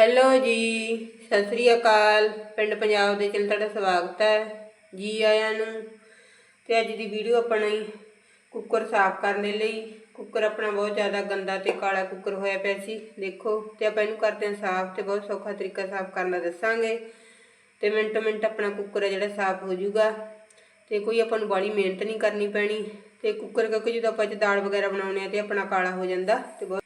Hello ਜੀ, ਸਤਿ ਸ੍ਰੀ ਅਕਾਲ। ਪਿੰਡ ਪੰਜਾਬ ਦੇ ਚੈਨਲ ਤੁਹਾਡਾ ਸਵਾਗਤ ਹੈ ਜੀ ਆਇਆਂ ਨੂੰ। ਤੇ ਅੱਜ ਦੀ ਵੀਡੀਓ ਆਪਣੀ ਕੁੱਕਰ ਸਾਫ਼ ਕਰਨ ਦੇ ਲਈ। ਕੁੱਕਰ ਆਪਣਾ ਬਹੁਤ ਜ਼ਿਆਦਾ ਗੰਦਾ ਤੇ ਕਾਲਾ ਕੁੱਕਰ ਹੋਇਆ ਪਿਆ ਸੀ, ਦੇਖੋ। ਤੇ ਆਪਾਂ ਇਹਨੂੰ ਕਰਦੇ ਹਾਂ ਸਾਫ਼ ਤੇ ਬਹੁਤ ਸੌਖਾ ਤਰੀਕਾ ਸਾਫ਼ ਕਰਨ ਦਾ ਦੱਸਾਂਗੇ। ਤੇ ਮਿੰਟ ਮਿੰਟ ਆਪਣਾ ਕੁੱਕਰ ਹੈ ਜਿਹੜਾ ਸਾਫ਼ ਹੋ ਜਾਊਗਾ। ਤੇ ਕੋਈ ਆਪਾਂ ਨੂੰ ਬਾੜੀ ਮਿਹਨਤ ਨਹੀਂ ਕਰਨੀ ਪੈਣੀ। ਤੇ ਕੁੱਕਰ ਕਿਉਂਕਿ ਜਦੋਂ ਆਪਾਂ 'ਚ ਦਾਲ ਵਗੈਰਾ ਬਣਾਉਣੇ ਆ ਤੇ ਆਪਣਾ ਕਾਲਾ ਹੋ ਜਾਂਦਾ ਤੇ ਬਹੁਤ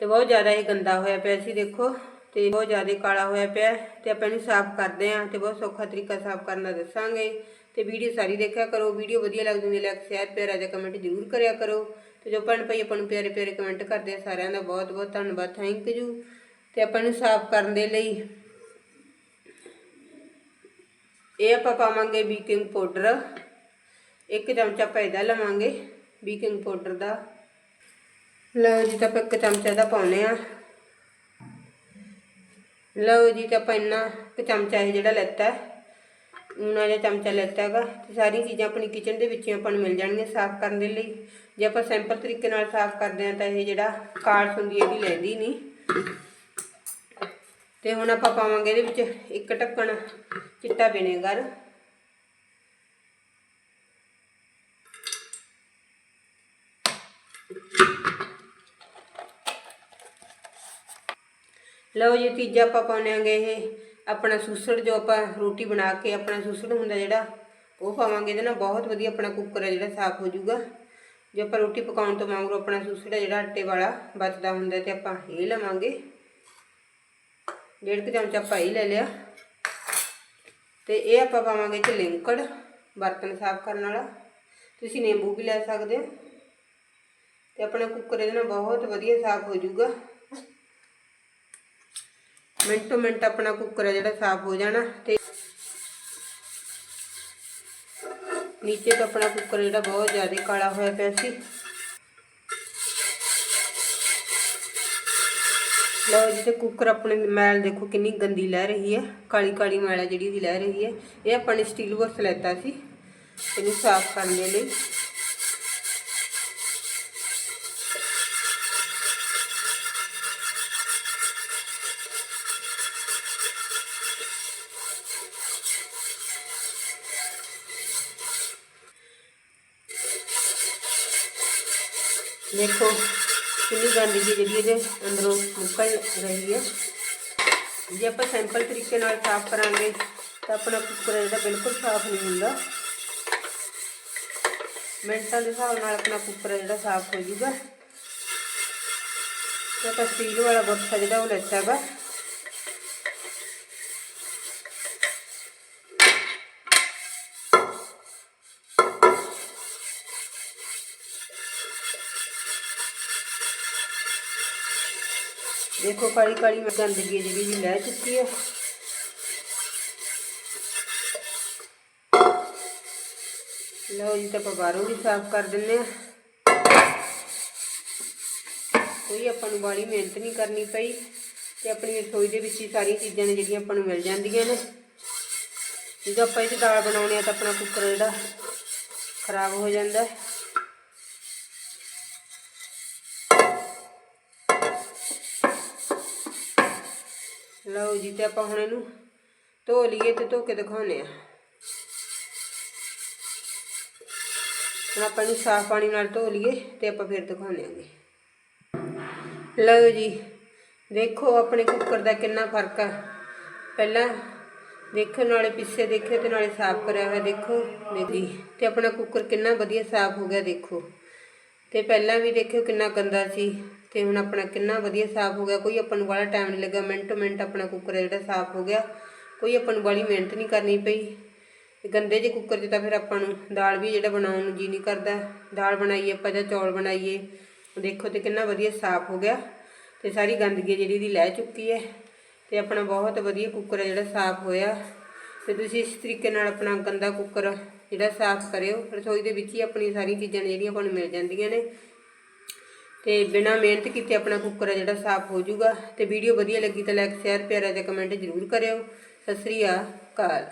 ਤੇ ਬਹੁਤ ਜ਼ਿਆਦਾ ਇਹ ਗੰਦਾ ਹੋਇਆ ਪਿਆ ਸੀ, ਦੇਖੋ। ਤੇ ਬਹੁਤ ਜ਼ਿਆਦਾ ਕਾਲਾ ਹੋਇਆ ਪਿਆ ਹੈ ਤੇ ਆਪਾਂ ਇਹਨੂੰ ਸਾਫ਼ ਕਰਦੇ ਆਂ ਤੇ ਬਹੁਤ ਸੌਖਾ ਤਰੀਕਾ ਸਾਫ਼ ਕਰਨਾ ਦੱਸਾਂਗੇ ਤੇ ਵੀਡੀਓ ਸਾਰੀ ਦੇਖਿਆ ਕਰੋ, ਵੀਡੀਓ ਵਧੀਆ ਲੱਗਦੀ ਹੁੰਦੀ ਲਾਈਕ ਸ਼ੇਅਰ ਪਿਆਰਾ ਜਿਹਾ ਕਮੈਂਟ ਜ਼ਰੂਰ ਕਰਿਆ ਕਰੋ। ਤੇ ਜੋ ਭੈਣ ਭਾਈ ਆਪਾਂ ਨੂੰ ਪਿਆਰੇ ਪਿਆਰੇ ਕਮੈਂਟ ਕਰਦੇ ਆ, ਸਾਰਿਆਂ ਦਾ ਬਹੁਤ ਬਹੁਤ ਧੰਨਵਾਦ ਥੈਂਕ ਯੂ ਤੇ ਆਪਾਂ ਨੂੰ ਸਾਫ਼ ਕਰਨ ਦੇ ਲਈ ਇਹ ਆਪਾਂ ਪਾਵਾਂਗੇ ਬੀਕਿੰਗ ਪਾਊਡਰ ਇੱਕ ਚਮਚਾ ਆਪਾਂ ਇਹਦਾ ਲਵਾਂਗੇ ਬੀਕਿੰਗ ਪਾਊਡਰ ਦਾ। ਲਓ ਜੀ, ਤਾਂ ਆਪਾਂ ਇੱਕ ਚਮਚਾ ਦਾ ਪਾਉਨੇ ਆ ਲਓ ਜੀ ਤਾਂ ਆਪਾਂ ਇੰਨਾ ਇੱਕ ਚਮਚਾ ਇਹ ਜਿਹੜਾ ਲੈਤਾ ਉਹਨਾਂ ਜਿਹਾ ਚਮਚਾ ਲੈਤਾ ਹੈਗਾ ਤੇ ਸਾਰੀਆਂ ਚੀਜ਼ਾਂ ਆਪਣੀ ਕਿਚਨ ਦੇ ਵਿੱਚ ਹੀ ਆਪਾਂ ਨੂੰ ਮਿਲ ਜਾਣਗੀਆਂ ਸਾਫ਼ ਕਰਨ ਦੇ ਲਈ। ਜੇ ਆਪਾਂ ਸਿੰਪਲ ਤਰੀਕੇ ਨਾਲ ਸਾਫ਼ ਕਰਦੇ ਆ ਤਾਂ ਇਹ ਜਿਹੜਾ ਕਾਰਸ ਹੁੰਦੀ ਹੈ ਇਹਦੀ ਲੈਂਦੀ ਨਹੀਂ। ਤੇ ਹੁਣ ਆਪਾਂ ਪਾਵਾਂਗੇ ਇਹਦੇ ਵਿੱਚ ਇੱਕ ਢੱਕਣ ਚਿੱਟਾ ਵਿਨੇਗਰ। ਲਓ ਜੀ, ਤੀਜਾ ਆਪਾਂ ਪਾਉਣਾਂਗੇ ਇਹ ਆਪਣਾ ਸੂਸੜ ਜੋ ਆਪਾਂ ਰੋਟੀ ਬਣਾ ਕੇ ਆਪਣਾ ਸੂਸੜ ਹੁੰਦਾ ਜਿਹੜਾ, ਉਹ ਪਾਵਾਂਗੇ ਇਹਦੇ ਨਾਲ ਬਹੁਤ ਵਧੀਆ ਆਪਣਾ ਕੁੱਕਰ ਹੈ ਜਿਹੜਾ, ਸਾਫ਼ ਹੋ ਜਾਊਗਾ। ਜੇ ਆਪਾਂ ਰੋਟੀ ਪਕਾਉਣ ਤੋਂ ਮੰਗਰੋ ਆਪਣਾ ਸੂਸੜ ਹੈ ਜਿਹੜਾ, ਆਟੇ ਵਾਲਾ ਬਚਦਾ ਹੁੰਦਾ ਤੇ ਆਪਾਂ ਇਹ ਲਵਾਂਗੇ। ਡੇਢ ਕੁ ਚਮਚ ਆਪਾਂ ਇਹ ਲੈ ਲਿਆ। ਤੇ ਇਹ ਆਪਾਂ ਪਾਵਾਂਗੇ ਚ ਲਿੰਕੜ, ਬਰਤਨ ਸਾਫ਼ ਕਰਨ ਵਾਲਾ। ਤੁਸੀਂ ਨਿੰਬੂ ਵੀ ਲੈ ਸਕਦੇ ਹੋ। ਤੇ ਆਪਣਾ ਕੁੱਕਰ ਇਹਦੇ ਨਾਲ ਬਹੁਤ ਵਧੀਆ ਸਾਫ਼ ਹੋ ਜਾਊਗਾ। ਮਿੰਟੋ ਮਿੰਟ ਆਪਣਾ ਕੁੱਕਰ ਹੈ ਜਿਹੜਾ ਸਾਫ਼ ਹੋ ਜਾਣਾ ਤੇ ਨੀਚੇ ਤੋਂ ਆਪਣਾ ਕੁੱਕਰ ਜਿਹੜਾ ਬਹੁਤ ਜ਼ਿਆਦਾ ਕਾਲਾ ਹੋਇਆ ਪਿਆ ਸੀ ਲਓ ਜੀ ਤੇ ਕੁੱਕਰ ਆਪਣੇ ਮੈਲ ਦੇਖੋ ਕਿੰਨੀ ਗੰਦੀ ਲੈ ਰਹੀ ਹੈ ਕਾਲੀ ਕਾਲੀ ਮੈਲ ਹੈ ਜਿਹੜੀ ਦੀ ਲੈ ਰਹੀ ਹੈ ਇਹ ਆਪਾਂ ਨੇ ਸਟੀਲ ਬੋਰਸ ਲੈਤਾ ਸੀ ਇਹਨੂੰ ਸਾਫ਼ ਕਰਨ ਦੇ ਲਈ ਦੇਖੋ ਕਿੰਨੀ ਗੰਦਗੀ ਜਿਹੜੀ ਇਹਦੇ ਅੰਦਰੋਂ ਨਿਕਲ ਰਹੀ ਹੈ। ਜੇ ਆਪਾਂ ਸਿੰਪਲ ਤਰੀਕੇ ਨਾਲ ਸਾਫ਼ ਕਰਾਂਗੇ ਤਾਂ ਆਪਣਾ ਕੁੱਕਰ ਜਿਹੜਾ ਬਿਲਕੁਲ ਸਾਫ਼ ਨਹੀਂ ਹੁੰਦਾ। ਮਿੰਟਾਂ ਦੇ ਹਿਸਾਬ ਨਾਲ ਆਪਣਾ ਕੁੱਕਰ ਜਿਹੜਾ ਸਾਫ਼ ਹੋ ਜਾਊਗਾ। ਤੇ ਆਪਾਂ ਸਟੀਲ ਵਾਲਾ ਬਰਤਨ ਜਿਹੜਾ ਉਹ ਲੈਤਾ ਹੈਗਾ। ਦੇਖੋ ਕਾਲੀ ਕਾਲੀ ਮੈਂ ਗੰਦਗੀ ਜਿਹੜੀ ਵੀ ਲੈ ਚੁੱਕੀ ਹੈ ਲਓ ਜੀ, ਤਾਂ ਆਪਾਂ ਬਾਹਰੋਂ ਵੀ ਸਾਫ਼ ਕਰ ਦਿੰਨੇ ਆ। ਕੋਈ ਆਪਾਂ ਨੂੰ ਬਾੜੀ ਮਿਹਨਤ ਨਹੀਂ ਕਰਨੀ ਪਈ ਤੇ ਆਪਣੀ ਰਸੋਈ ਦੇ ਵਿੱਚ ਹੀ ਸਾਰੀਆਂ ਚੀਜ਼ਾਂ ਨੇ ਜਿਹੜੀਆਂ ਆਪਾਂ ਨੂੰ ਮਿਲ ਜਾਂਦੀਆਂ ਨੇ। ਜਦੋਂ ਆਪਾਂ ਇਹ ਦਾਲ ਬਣਾਉਣੀ ਆ ਤਾਂ ਆਪਣਾ ਕੁੱਕਰ ਜਿਹੜਾ ਖਰਾਬ ਹੋ ਜਾਂਦਾ। ਹੈ ਲਓ ਜੀ ਤੇ ਆਪਾਂ ਹੁਣ ਇਹਨੂੰ ਧੋ ਲਈਏ ਤੇ ਧੋ ਕੇ ਦਿਖਾਉਨੇ ਆ ਹੁਣ ਆਪਾਂ ਇਹਨੂੰ ਸਾਫ਼ ਪਾਣੀ ਨਾਲ ਧੋ ਲਈਏ ਤੇ ਆਪਾਂ ਫਿਰ ਦਿਖਾਉਨੇ ਆਂਗੇ ਲਓ ਜੀ, ਦੇਖੋ ਆਪਣੇ ਕੁੱਕਰ ਦਾ ਕਿੰਨਾ ਫ਼ਰਕ ਆ। ਪਹਿਲਾਂ ਦੇਖੋ ਨਾਲੇ ਪਿੱਛੇ ਦੇਖਿਓ ਤੇ ਨਾਲੇ ਸਾਫ਼ ਕਰਿਆ ਹੋਇਆ ਦੇਖੋ, ਦੇਖੀ। ਤੇ ਆਪਣਾ ਕੁੱਕਰ ਕਿੰਨਾ ਵਧੀਆ ਸਾਫ਼ ਹੋ ਗਿਆ ਦੇਖੋ। ਤੇ ਪਹਿਲਾਂ ਵੀ ਦੇਖਿਓ ਕਿੰਨਾ ਗੰਦਾ ਸੀ। ਤੇ ਹੁਣ ਆਪਣਾ ਕਿੰਨਾ ਵਧੀਆ ਸਾਫ਼ ਹੋ ਗਿਆ, ਕੋਈ ਆਪਾਂ ਨੂੰ ਬੜਾ ਟਾਈਮ ਨਹੀਂ ਲੱਗਾ, ਮਿੰਟ ਮਿੰਟ ਆਪਣਾ ਕੁੱਕਰ ਹੈ ਜਿਹੜਾ ਸਾਫ਼ ਹੋ ਗਿਆ, ਕੋਈ ਆਪਾਂ ਨੂੰ ਬੜੀ ਮਿਹਨਤ ਨਹੀਂ ਕਰਨੀ ਪਈ। ਗੰਦੇ ਜੇ ਕੁੱਕਰ 'ਚ ਤਾਂ ਫਿਰ ਆਪਾਂ ਨੂੰ ਦਾਲ ਵੀ ਜਿਹੜਾ ਬਣਾਉਣ ਨੂੰ ਜੀ ਨਹੀਂ ਕਰਦਾ, ਦਾਲ ਬਣਾਈਏ ਆਪਾਂ ਜਾਂ ਚੌਲ ਬਣਾਈਏ, ਦੇਖੋ ਤੇ ਕਿੰਨਾ ਵਧੀਆ ਸਾਫ਼ ਹੋ ਗਿਆ, ਤੇ ਸਾਰੀ ਗੰਦਗੀ ਜਿਹੜੀ ਦੀ ਲੈ ਚੁੱਕੀ ਹੈ, ਤੇ ਆਪਣਾ ਬਹੁਤ ਵਧੀਆ ਕੁੱਕਰ ਹੈ ਜਿਹੜਾ ਸਾਫ਼ ਹੋਇਆ, ਤੇ ਤੁਸੀਂ ਇਸ ਤਰੀਕੇ ਨਾਲ ਆਪਣਾ ਗੰਦਾ ਕੁੱਕਰ ਜਿਹੜਾ ਸਾਫ਼ ਕਰਿਓ, ਰਸੋਈ ਦੇ ਵਿੱਚ ਹੀ ਆਪਣੀ ਸਾਰੀਆਂ ਚੀਜ਼ਾਂ ਨੇ ਜਿਹੜੀਆਂ ਆਪਾਂ ਨੂੰ ਮਿਲ ਜਾਂਦੀਆਂ ਨੇ। ਤੇ ਬਿਨਾ ਮਿਹਨਤ ਕੀਤੇ ਆਪਣਾ ਕੁੱਕਰ ਹੈ ਜਿਹੜਾ ਸਾਫ਼ ਹੋ ਜਾਊਗਾ। ਤੇ ਵੀਡੀਓ ਵਧੀਆ ਲੱਗੀ ਤਾਂ ਲਾਈਕ ਸ਼ੇਅਰ ਪਿਆਰਾ ਜਿਹਾ ਕਮੈਂਟ ਜ਼ਰੂਰ ਕਰਿਓ। ਸਤਿ ਸ੍ਰੀ ਅਕਾਲ।